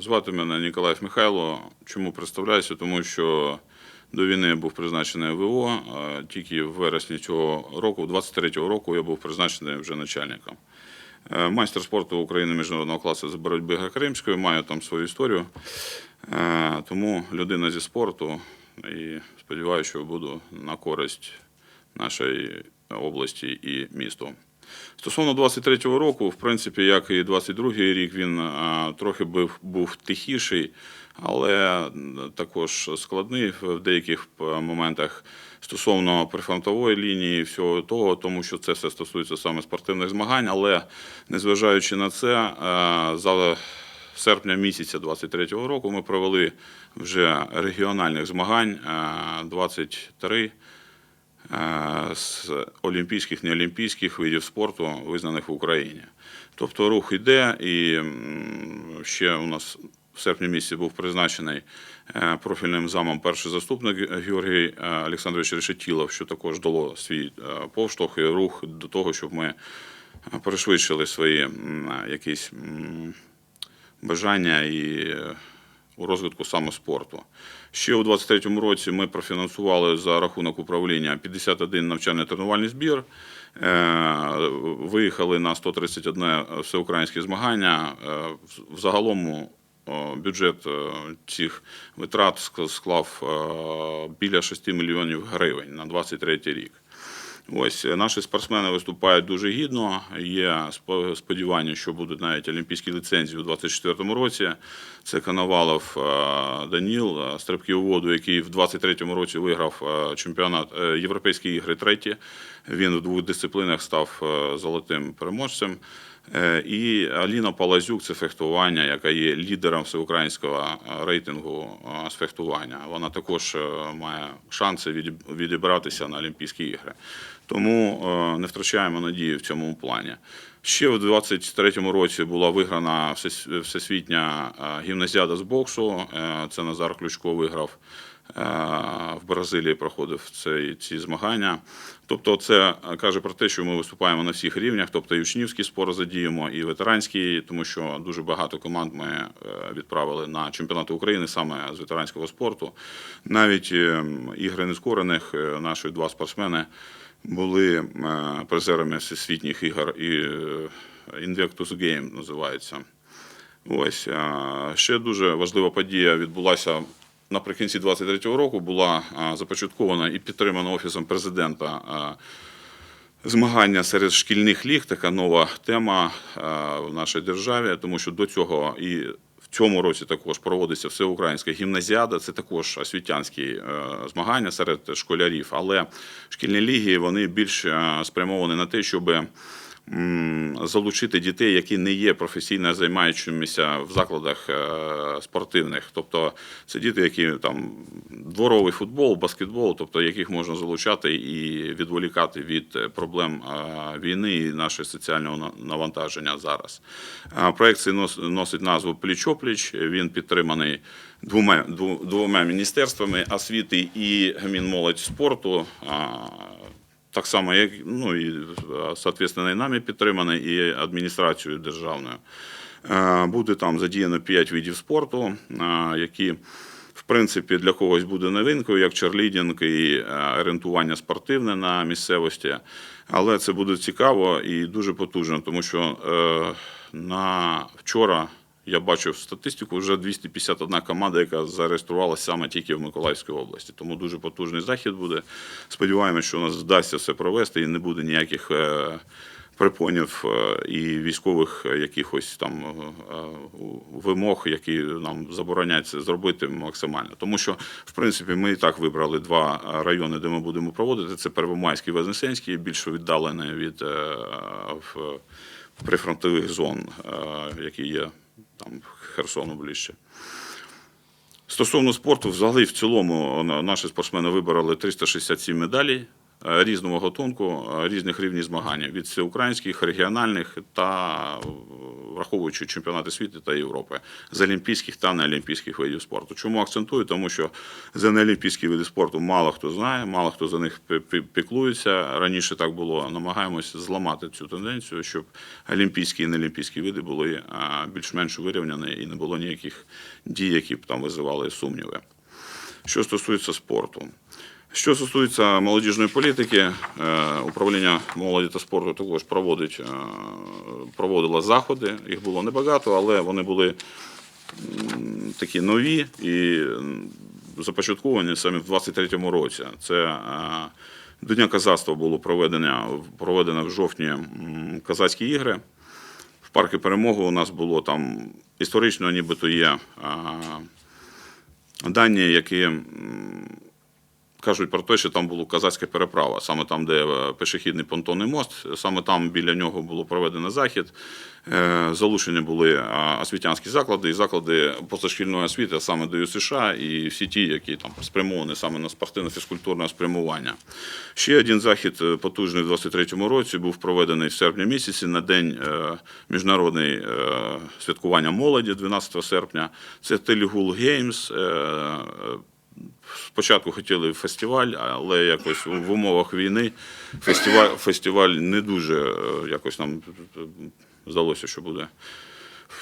Звати мене Ніколаєв Михайло. Чому представляюся? Тому що до війни я був призначений ВО, тільки в вересні цього року, 23-го року, я був призначений вже начальником. Е, Майстер спорту України міжнародного класу з боротьби греко-римської, маю там свою історію. Е, Тому людина зі спорту і сподіваюся, що буду на користь нашої області і місту. Стосовно 23-го року, в принципі, як і 22-й рік, він а, трохи був, був тихіший, але також складний в деяких моментах стосовно прифронтової лінії, всього того, тому що це все стосується саме спортивних змагань. Але незважаючи на це, за серпня місяця 23-го року ми провели вже регіональних змагань а, 23 е, з олімпійських, неолімпійських видів спорту, визнаних в Україні. Тобто рух іде, і ще у нас в серпні місяці був призначений е, профільним замом перший заступник Георгій е, Олександрович Решетілов, що також дало свій е, повштовх і рух до того, щоб ми е, пришвидшили свої якісь бажання і е, у розвитку саме спорту. Ще у 23-му році ми профінансували за рахунок управління 51 навчально-тренувальний збір. Е, Виїхали на 131 всеукраїнське змагання. Е, в- В загалому бюджет е, цих витрат склав е, біля 6 мільйонів гривень на 23 рік. Ось е, наші спортсмени виступають дуже гідно. Є спо- сподівання, що будуть навіть олімпійські ліцензії у 2024 році. Це Коновалов е, Даніл, е, стрибки у воду, який в 2023 році виграв чемпіонат Європейські ігри треті. Він в двох дисциплінах став золотим переможцем. І Аліна Палазюк це фехтування, яка є лідером всеукраїнського рейтингу з фехтування. Вона також має шанси відібратися на Олімпійські ігри. Тому е, не втрачаємо надії в цьому плані. Ще в 23-му році була виграна всесвітня е, гімназіада з боксу. Е, Це Назар Ключко виграв. В Бразилії проходив цей, ці змагання. Тобто, це каже про те, що ми виступаємо на всіх рівнях, тобто і учнівський спорт задіємо, і ветеранський, тому що дуже багато команд ми відправили на чемпіонати України саме з ветеранського спорту. Навіть е, ігри нескорених наші два спортсмени були е, призерами всесвітніх ігор і е, Invictus Game називається. Ось ще дуже важлива подія відбулася наприкінці 23-го року. Була започаткована і підтримана офісом президента. Змагання серед шкільних ліг така нова тема в нашій державі, тому що до цього і цьому році також проводиться всеукраїнська гімназіада. Це також освітянські е, змагання серед школярів. Але шкільні ліги вони більш е, спрямовані на те, щоб залучити дітей, які не є професійно займаючимися в закладах е, спортивних. Тобто це діти, які там дворовий футбол, баскетбол, тобто яких можна залучати і відволікати від е, проблем е, війни і нашого соціального навантаження зараз. Проект цей носить назву Пліч-опліч. Він підтриманий двома двома міністерствами освіти і Мінмолодь спорту. Так само, як ну і соответственно, і нами підтриманий, і адміністрацією державною. Е, Буде там задіяно 5 видів спорту, е, які в принципі для когось буде новинкою, як черлідінг і е, орієнтування спортивне на місцевості. Але це буде цікаво і дуже потужно, тому що на вчора. Я бачив статистику, вже 251 команда, яка зареєструвалася саме тільки в Миколаївській області. Тому дуже потужний захід буде. Сподіваємося, що у нас вдасться все провести і не буде ніяких е, припонів е, і військових якихось там е, вимог, які нам заборонять це зробити максимально. Тому що, в принципі, ми і так вибрали два райони, де ми будемо проводити. Це Первомайський і Вознесенський, більш віддалені від прифронтових зон, які є там Херсону ближче. Стосовно спорту, взагалі в цілому наші спортсмени вибороли 367 медалей е, різного готунку, е, різних рівнів змагань від всеукраїнських, регіональних та враховуючи чемпіонати світу та Європи з олімпійських та неолімпійських видів спорту. Чому акцентую? Тому що за неолімпійські види спорту мало хто знає, мало хто за них пі- пі- піклується. Раніше так було. Намагаємося зламати цю тенденцію, щоб олімпійські і неолімпійські види були більш-менш вирівняні і не було ніяких дій, які б там визивали сумніви. Що стосується спорту. Що стосується молодіжної політики, е, управління молоді та спорту також проводить, е, проводило заходи. Їх було небагато, але вони були такі нові і започатковані саме в 23-му році. Це е, до Дня казацтва було проведено, проведено в жовтні казацькі ігри. В парку перемоги у нас було там історично, нібито є дані, які кажуть про те, що там була казацька переправа, саме там, де е, пішохідний понтонний мост, саме там біля нього було проведено захід. Е, Залучені були освітянські заклади і заклади позашкільної освіти, а саме до США, і всі ті, які там спрямовані саме на спортивно-фізкультурне спрямування. Ще один захід е, потужний в 23-му році був проведений в серпні місяці на день е, міжнародний е, святкування молоді 12 серпня. Це Телігул Геймс. Спочатку хотіли фестиваль, але якось в умовах війни фестиваль, фестиваль не дуже е, якось нам здалося, що буде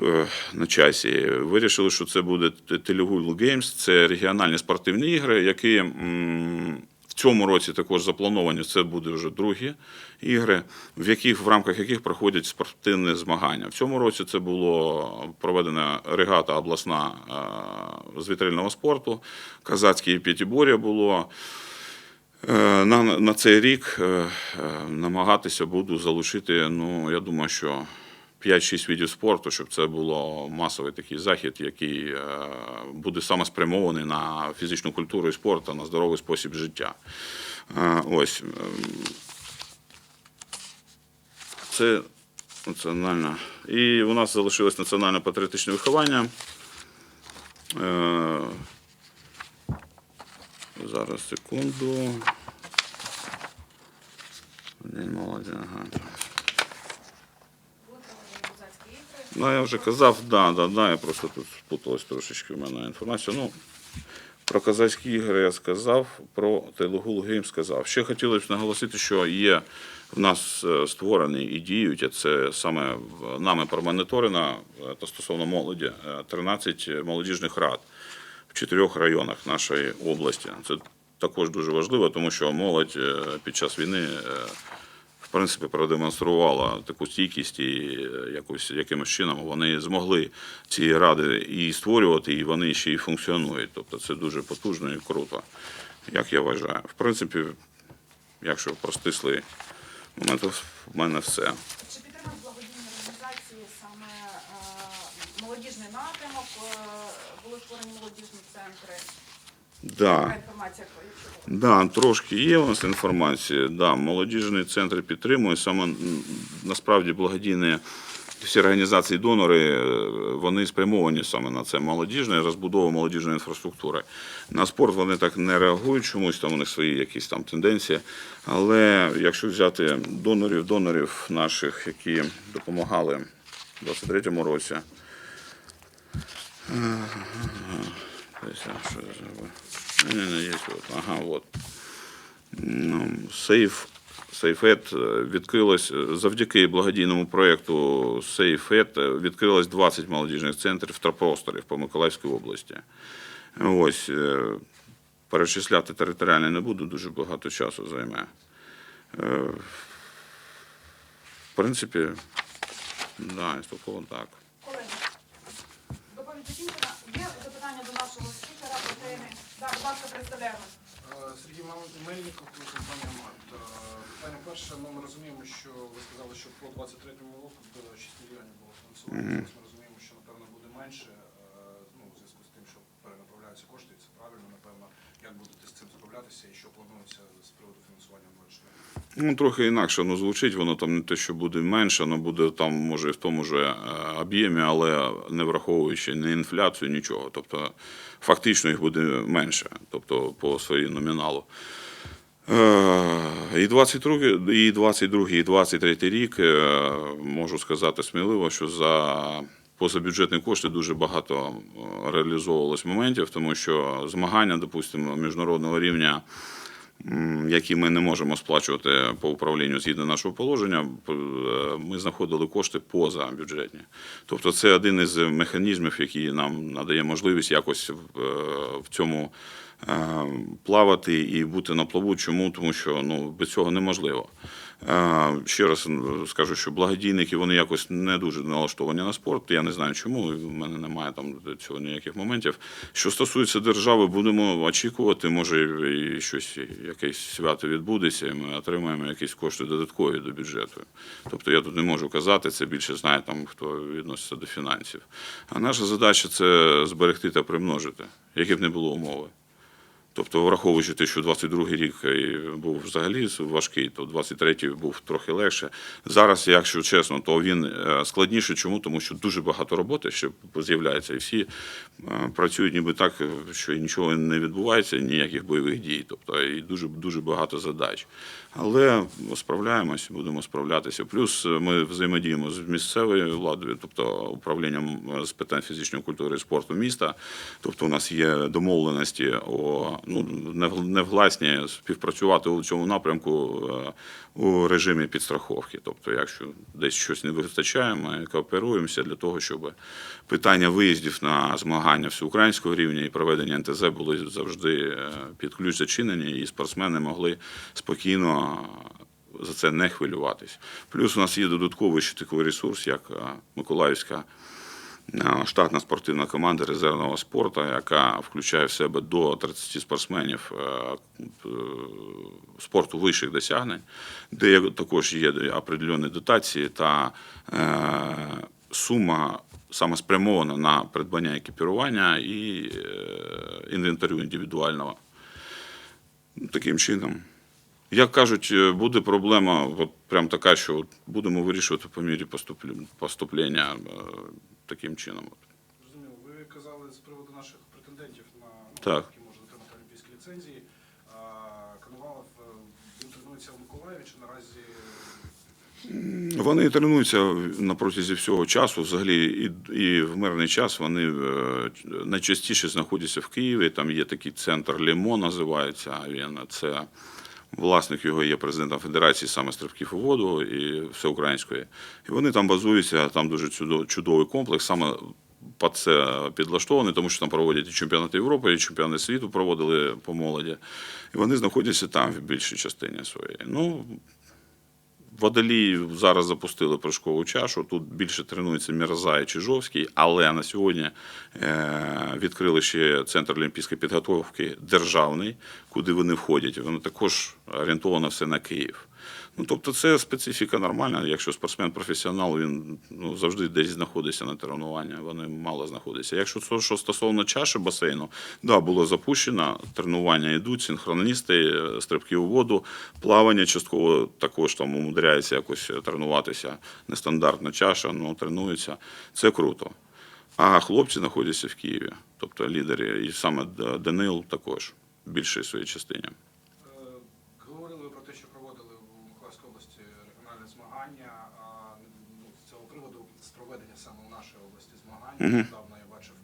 е, на часі. Вирішили, що це буде Телегул Games, це регіональні спортивні ігри, які цьому році також заплановані. Це буде вже другі ігри, в яких в рамках яких проходять спортивні змагання. В цьому році це було проведена регата обласна е, з вітрильного спорту, казацьке п'ятибор'я було. Е, На, на цей рік е, намагатися буду залучити, ну, я думаю, що 5-6 видів спорту, щоб це було масовий такий захід, який е, буде саме спрямований на фізичну культуру і спорт, на здоровий спосіб життя. Е, Ось. ем, Це національна. І у нас залишилось національне патріотичне виховання. Е, Зараз секунду. День молоді, ага. Ну, я вже казав, да, да, да, я просто тут спуталась трошечки в мене інформація. Ну, про казацькі ігри я сказав, про Телегул Гейм сказав. Ще хотілося б наголосити, що є в нас е, створений і діють, це саме нами промоніторено е, та стосовно молоді, е, 13 молодіжних рад в чотирьох районах нашої області. Це також дуже важливо, тому що молодь е, під час війни е, в принципі продемонструвала таку стійкість і е, якось якимось чином вони змогли ці ради і створювати, і вони ще й функціонують. Тобто це дуже потужно і круто, як я вважаю. В принципі, якщо простислий момент, в мене все. Чи підтримують благодійні організації саме е, молодіжний напрямок? Е, були створені молодіжні центри. Да. Така інформація, якщо Да, трошки є у нас інформація. Да, молодіжний центр підтримує. Саме насправді благодійні всі організації донори е, вони спрямовані саме на це молодіжне розбудову молодіжної інфраструктури. На спорт вони так не реагують, чомусь там у них свої якісь там тенденції. Але якщо взяти донорів, донорів наших, які допомагали в 23-му році. Що я. Ні, ні, є. Ага, от. Ну, Сейф. Сейфет відкрилось е, завдяки благодійному проєкту Сейфет відкрилось 20 молодіжних центрів та просторів по Миколаївській області. Ось е, перечисляти територіально не буду, дуже багато часу займе. Е, В принципі, да, інструктивно так. Представляємо. Е, Сергій Мел- Мельников, компанія МАТ. Е, Питання перше, ну, ми розуміємо, що ви сказали, що по 23-му року до 6 мільйонів було фінансовано. Зараз Ми розуміємо, що напевно буде менше, е, ну, у зв'язку з тим, що перенаправляються кошти, і це правильно, напевно, як будете з і що планується з приводу фінансування 24 Ну, трохи інакше воно звучить, воно там не те, що буде менше, воно буде там, може, в тому же е, об'ємі, але не враховуючи ні інфляцію, нічого. Тобто фактично їх буде менше, тобто по своїй номіналу. Е, І 22, і 22, і 23 рік е, можу сказати сміливо, що за позабюджетні кошти дуже багато е, реалізовувалось моментів, тому що змагання, допустимо, міжнародного рівня, які ми не можемо сплачувати по управлінню згідно нашого положення, е, ми знаходили кошти поза бюджетні. Тобто це один із механізмів, який нам надає можливість якось в, е, цьому е, плавати і бути на плаву. Чому? Тому що ну, без цього неможливо. Ще раз скажу, що благодійники вони якось не дуже налаштовані на спорт. Я не знаю чому. В мене немає там цього ніяких моментів. Що стосується держави, будемо очікувати. Може, і щось якесь свято відбудеться, і ми отримаємо якісь кошти додаткові до бюджету. Тобто я тут не можу казати, це більше знає там, хто відноситься до фінансів. А наша задача це зберегти та примножити, які б не було умови. Тобто, враховуючи те, що 22-й рік е, був взагалі важкий, то 23-й був трохи легше. Зараз, якщо чесно, то він е, складніше. Чому? Тому що дуже багато роботи ще з'являється, і всі е, працюють ніби так, що нічого не відбувається, ніяких бойових дій. Тобто і дуже дуже багато задач. Але справляємось, будемо справлятися. Плюс ми взаємодіємо з місцевою владою, тобто управлінням з питань фізичної культури і спорту міста. Тобто, у нас є домовленості о ну нев- невгласні співпрацювати у цьому напрямку е, у режимі підстраховки. Тобто, якщо десь щось не вистачає, ми кооперуємося для того, щоб питання виїздів на змагання всеукраїнського рівня і проведення НТЗ були завжди е, під ключ зачинені, і спортсмени могли спокійно за це не хвилюватись. Плюс у нас є додатковий ще такий ресурс, як е, Миколаївська штатна спортивна команда резервного спорту, яка включає в себе до 30 спортсменів е, е, спорту вищих досягнень, де також є определені дотації та е, сума саме спрямована на придбання екіпірування і інвентарю індивідуального. Таким чином. Як кажуть, буде проблема, от прям така, що будемо вирішувати по мірі поступлення таким чином. Зрозуміло. Ви казали з приводу наших претендентів на ну, Так. які можуть отримати олімпійські ліцензії. Коновалов е, він тренується в Миколаєві чи наразі Вони тренуються на протязі всього часу. Взагалі, і, і в мирний час вони е, найчастіше знаходяться в Києві. Там є такий центр Лімо, називається він. Це власник його є президентом Федерації саме стрибків у воду і всеукраїнської. І вони там базуються, там дуже чудо- чудовий комплекс. Саме під це підлаштований, тому що там проводять і чемпіонати Європи, і чемпіонати світу проводили по молоді. І вони знаходяться там в більшій частині своєї. Ну, Водолій зараз запустили прыжкову чашу. Тут більше тренується Мірза і Чижовський, але на сьогодні е, відкрили ще центр олімпійської підготовки державний, куди вони входять. Воно також орієнтовано все на Київ. Ну, тобто це специфіка нормальна. Якщо спортсмен професіонал, він ну, завжди десь знаходиться на тренуванні, вони мало знаходяться. Якщо це, що стосовно чаші басейну, да, було запущено, тренування йдуть, синхроністи, е, стрибки у воду, плавання частково також там умудряється якось тренуватися. Нестандартна чаша, ну тренуються. Це круто. А хлопці знаходяться в Києві, тобто лідери, і саме Данил також в більшій своїй частині. Е, Говорили ви про те, що проводили в Миколаївській області регіональне змагання. А ну, з цього приводу з проведення саме в нашій області змагань. Мгм. Недавно я бачив,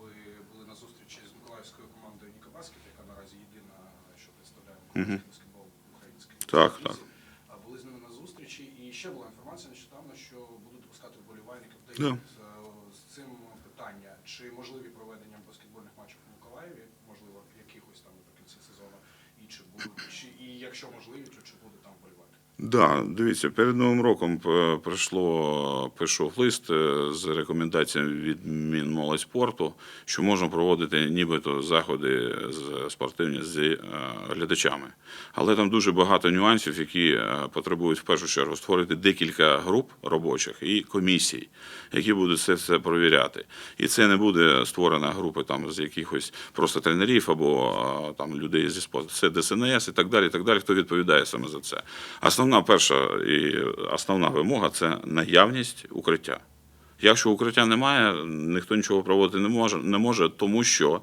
ви були на зустрічі з Миколаївською командою Ніка Баскет, яка наразі єдина, що представляє миколаївський баскетбол український. Так, так. Були з ними на зустрічі, і ще була інформація нещодавно, що будуть допускати вболівальників. Де Да. з, цим питання, чи можливі проведення баскетбольних матчів у Миколаєві, можливо, якихось там наприкінці сезону, і чи будуть, чи, і якщо можливі, то чи буде там вболівати? Да, дивіться, перед новим роком е, прийшло прийшов лист е, з рекомендаціями від Мінмолодьспорту, що можна проводити нібито заходи з спортивні з е, глядачами. Але там дуже багато нюансів, які потребують в першу чергу створити декілька груп робочих і комісій, які будуть це все провіряти. І це не буде створена група там з якихось просто тренерів або там людей зі спорту. Це ДСНС і так далі. І так далі. Хто відповідає саме за це? Основна перша і основна вимога це наявність укриття. Якщо укриття немає, ніхто нічого проводити не може, не може тому що е,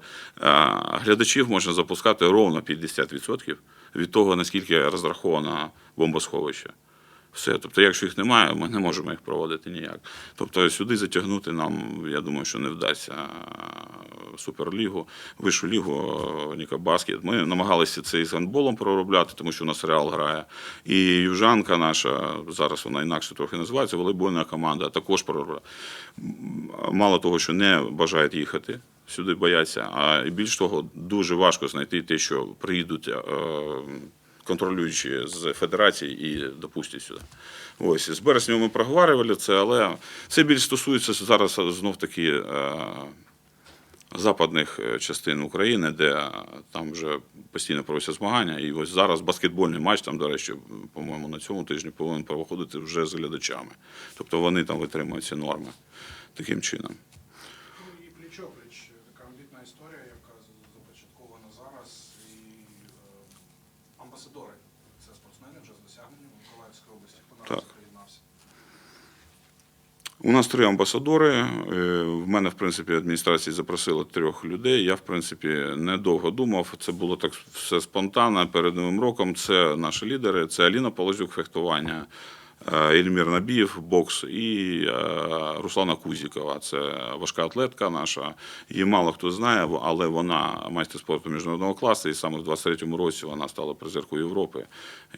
глядачів можна запускати ровно 50% від того, наскільки розраховано бомбосховище. Все. Тобто, якщо їх немає, ми не можемо їх проводити ніяк. Тобто сюди затягнути нам, я думаю, що не вдасться Суперлігу, Вищу лігу, е, Ніка Баскет. Ми намагалися це і з гандболом проробляти, тому що у нас Реал грає. І Южанка наша, зараз вона інакше трохи називається, волейбольна команда, також проробляє. Мало того, що не бажають їхати. Сюди бояться, а більш того, дуже важко знайти те, що приїдуть е, контролюючі з федерації і допустять сюди. Ось з березня ми проговорювали це, але це більш стосується зараз знов таки е, западних е, частин України, де там вже постійно проводяться змагання. І ось зараз баскетбольний матч, там, до речі, по-моєму, на цьому тижні повинен проходити вже з глядачами. Тобто вони там витримують ці норми таким чином. Ну і пліч-опліч, така амбітна історія, яка з- започаткована зараз. І амбасадори це спортсмени вже з досягненням у Миколаївській області. Хто приєднався? У нас три амбасадори. Е, В мене, в принципі, адміністрація запросила трьох людей. Я, в принципі, недовго думав. Це було так все спонтанно перед Новим роком. Це наші лідери, це Аліна Полозюк, фехтування, Ельмір Набієв, бокс і е, Руслана Кузікова. Це важка атлетка наша. Її мало хто знає, але вона майстер спорту міжнародного класу, і саме в 23-му році вона стала призеркою Європи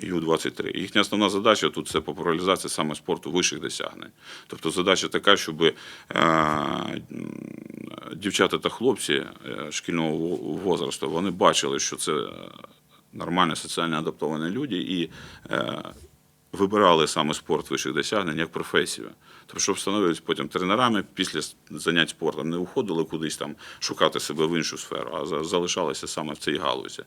Ю-23. Їхня основна задача тут це популяризація саме спорту вищих досягнень. Тобто задача така, щоб е, дівчата та хлопці е, шкільного возрасту вони бачили, що це е, нормально соціально адаптовані люди і вибирали саме спорт вищих досягнень як професію. Тобто, щоб становились потім тренерами після занять спортом, не уходили кудись там шукати себе в іншу сферу, а за- залишалися саме в цій галузі.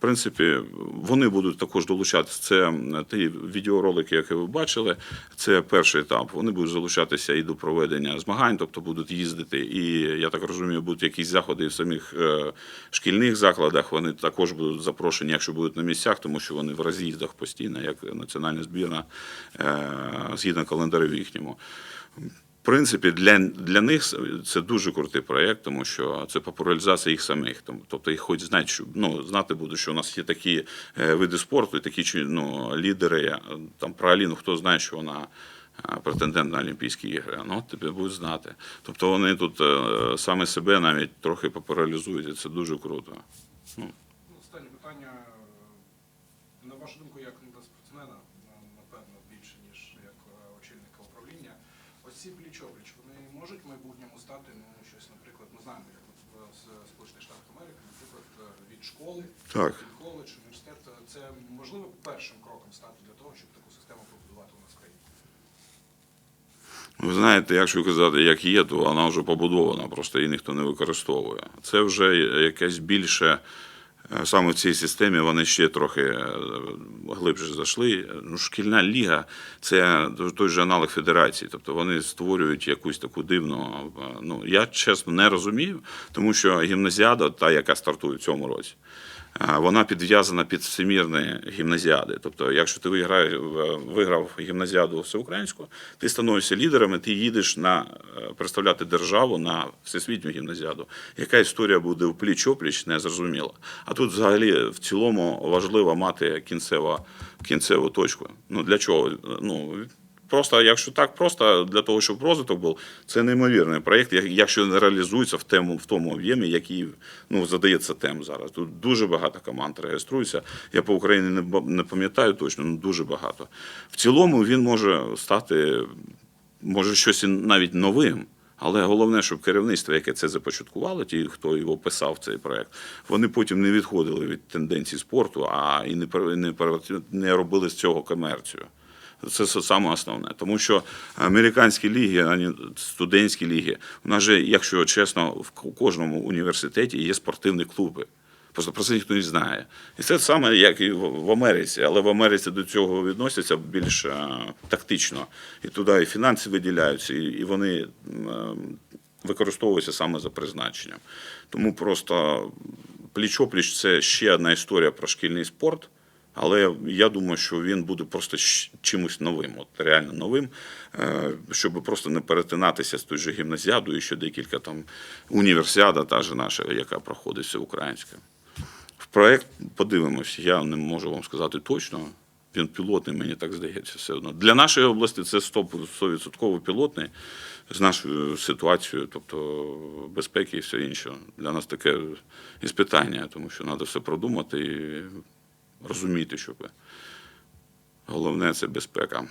Принципі, вони будуть також долучатися. Це ті відеоролики, які ви бачили. Це перший етап. Вони будуть залучатися і до проведення змагань, тобто будуть їздити. І я так розумію, будуть якісь заходи в самих е, шкільних закладах. Вони також будуть запрошені, якщо будуть на місцях, тому що вони в роз'їздах постійно, як національна збірна, е, згідно календарю їхньому. Принципі, для, для них це дуже крутий проєкт, тому що це популяризація їх самих. Тобто їх хоч знають, що ну, знати будуть, що у нас є такі е, види спорту, і такі ну, лідери. е, Там про Аліну, хто знає, що вона е, претендент на Олімпійські ігри. Ну, тебе будуть знати. Тобто вони тут саме себе навіть трохи популяризують, і це дуже круто. Ну, Останнє питання. На вашу думку, як на спортсмена, на- напевно, більше, ніж як е, очільника управління, ці пліч-опліч, вони можуть в майбутньому стати, ну, щось, наприклад, ми знаємо, як от в Сполучених Штатах Америки, наприклад, е, від школи, Так. від коледж, університет. Е, Це можливо першим кроком стати для того, щоб таку систему побудувати у нас в країні? Ви знаєте, якщо казати, як є, то вона вже побудована, просто її ніхто не використовує. Це вже якесь більше. Е, Саме в цій системі вони ще трохи е, глибше зайшли. Ну, шкільна ліга це той же аналог федерації. Тобто вони створюють якусь таку дивну. е, Ну я чесно не розумію, тому що гімназіада, та яка стартує в цьому році, вона підв'язана під всемірні гімназіади. Тобто, якщо ти виграє, виграв гімназіаду всеукраїнську, ти становишся лідером, і ти їдеш на е, представляти державу на всесвітню гімназіаду. Яка історія буде в пліч-опліч, не зрозуміло. А тут взагалі в цілому важливо мати кінцева, кінцеву точку. Ну для чого? Ну Просто, якщо так, просто для того, щоб розвиток був, це неймовірний проєкт, як- якщо не реалізується в тему в тому об'ємі, який ну задається тем зараз. Тут дуже багато команд реєструється. Я по Україні не пам'ятаю точно, ну дуже багато. В цілому він може стати, може щось навіть новим. Але головне, щоб керівництво, яке це започаткувало, ті, хто його писав цей проект, вони потім не відходили від тенденцій спорту, а і не не, не робили з цього комерцію. Це саме основне. Тому що американські ліги, ані студентські ліги, у нас же, якщо чесно, в кожному університеті є спортивні клуби. Просто про це ніхто не знає. І це саме як і в Америці, але в Америці до цього відносяться більш е, тактично. І туди і фінанси виділяються, і, вони е, використовуються саме за призначенням. Тому просто пліч-опліч це ще одна історія про шкільний спорт. Але я думаю, що він буде просто чимось новим, от реально новим, е, щоб просто не перетинатися з тою же гімназіадою, і ще декілька там універсіада, та ж наша, яка проходить всеукраїнська. В Проект подивимось. Я не можу вам сказати точно. Він пілотний, мені так здається, все одно. Для нашої області це 100% пілотний з нашою ситуацією, тобто безпеки і все інше. Для нас таке іспитання, тому що треба все продумати і розуміти, що головне це безпека.